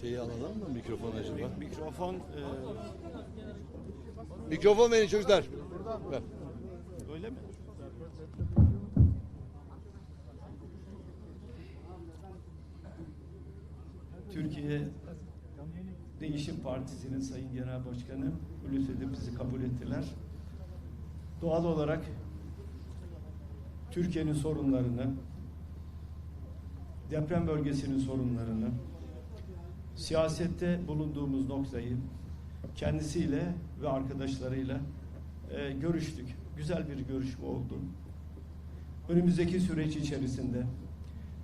Şeyi alalım mı mikrofon acaba? Mikrofon e, Mikrofon verin çocuklar. Ver. öyle mi? Türkiye Değişim Partisi'nin Sayın Genel Başkanı Hulusi edip bizi kabul ettiler. Doğal olarak Türkiye'nin sorunlarını, deprem bölgesinin sorunlarını, siyasette bulunduğumuz noktayı kendisiyle ve arkadaşlarıyla e, görüştük. Güzel bir görüşme oldu. Önümüzdeki süreç içerisinde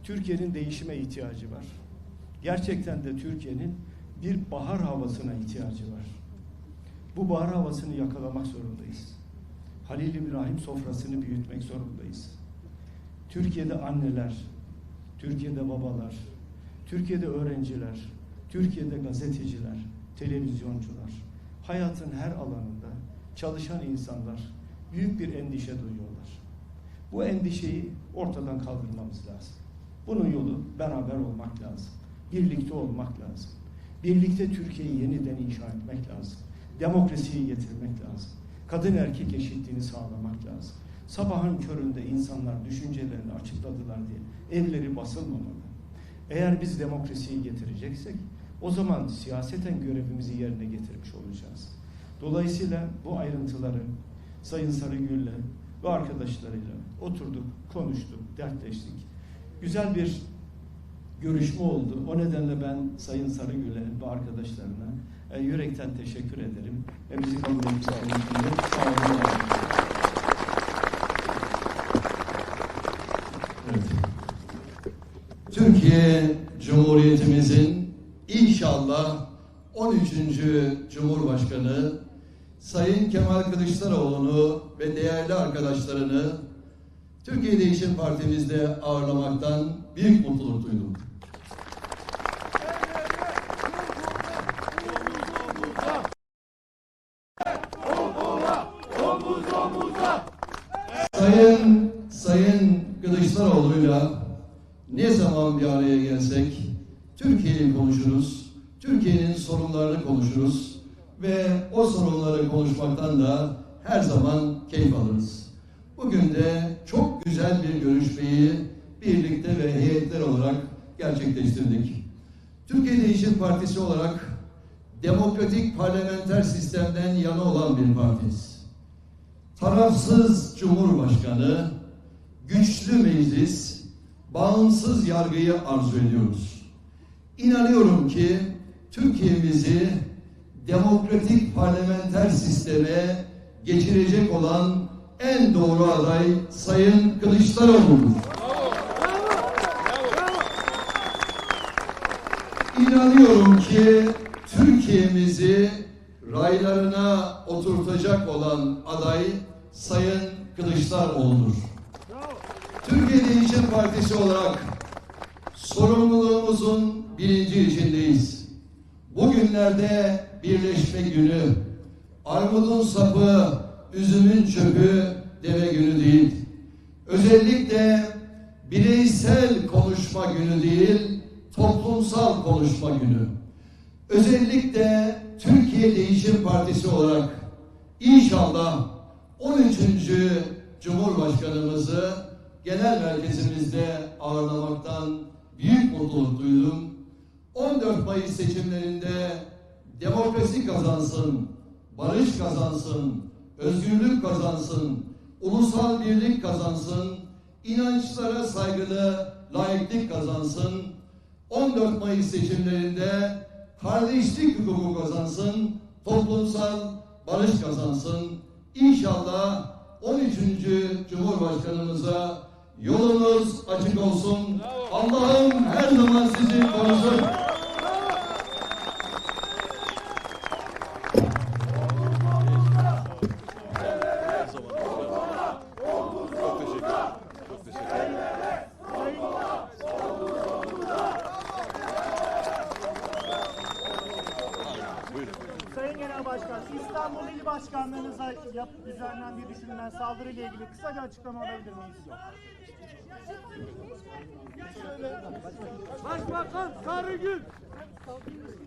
Türkiye'nin değişime ihtiyacı var. Gerçekten de Türkiye'nin bir bahar havasına ihtiyacı var. Bu bahar havasını yakalamak zorundayız. Halil İbrahim sofrasını büyütmek zorundayız. Türkiye'de anneler, Türkiye'de babalar, Türkiye'de öğrenciler, Türkiye'de gazeteciler, televizyoncular, hayatın her alanında çalışan insanlar büyük bir endişe duyuyorlar. Bu endişeyi ortadan kaldırmamız lazım. Bunun yolu beraber olmak lazım. Birlikte olmak lazım. Birlikte Türkiye'yi yeniden inşa etmek lazım. Demokrasiyi getirmek lazım. Kadın erkek eşitliğini sağlamak lazım. Sabahın köründe insanlar düşüncelerini açıkladılar diye evleri basılmamalı. Eğer biz demokrasiyi getireceksek o zaman siyaseten görevimizi yerine getirmiş olacağız. Dolayısıyla bu ayrıntıları Sayın Sarıgül'le ve arkadaşlarıyla oturduk, konuştuk, dertleştik. Güzel bir görüşme oldu. O nedenle ben Sayın Sarıgül'e ve arkadaşlarına e, yürekten teşekkür ederim. Ve bizi kabul ettikleri için sağ olun. Türkiye Cumhuriyetimizin inşallah 13. Cumhurbaşkanı Sayın Kemal Kılıçdaroğlu'nu ve değerli arkadaşlarını Türkiye Değişim Partimizde ağırlamaktan büyük mutluluk duydum. Sayın Sayın Kılıçdaroğlu'yla ne zaman bir araya gelsek Türkiye'yi konuşuruz, Türkiye'nin sorunlarını konuşuruz ve o sorunları konuşmaktan da her zaman keyif alırız. Bugün de çok güzel bir görüşmeyi birlikte ve heyetler olarak gerçekleştirdik. Türkiye Değişim Partisi olarak demokratik parlamenter sistemden yana olan bir partiyiz tarafsız cumhurbaşkanı, güçlü meclis, bağımsız yargıyı arzu ediyoruz. İnanıyorum ki Türkiye'mizi demokratik parlamenter sisteme geçirecek olan en doğru aday Sayın Kılıçdaroğlu'dur. İnanıyorum ki Türkiye'mizi raylarına oturtacak olan aday Sayın Kılıçdaroğlu'dur. Türkiye Değişim Partisi olarak sorumluluğumuzun bilinci içindeyiz. Bugünlerde birleşme günü, armudun sapı, üzümün çöpü deme günü değil. Özellikle bireysel konuşma günü değil, toplumsal konuşma günü. Özellikle Türkiye Değişim Partisi olarak inşallah 13. Cumhurbaşkanımızı genel merkezimizde ağırlamaktan büyük mutluluk duydum. 14 Mayıs seçimlerinde demokrasi kazansın, barış kazansın, özgürlük kazansın, ulusal birlik kazansın, inançlara saygılı laiklik kazansın. 14 Mayıs seçimlerinde kardeşlik hukuku kazansın, toplumsal barış kazansın. İnşallah 13. Cumhurbaşkanımıza yolunuz açık olsun. Allah'ım her zaman sizi korusun. Çok teşekkür ederim. Çok teşekkür ederim. Buyurun. Sayın Genel Başkan, İstanbul İl Başkanlığınıza yap, düzenlendiği düşünülen saldırıyla ilgili kısa bir açıklama alabilir miyiz? Başbakan Sarıgül Saldırı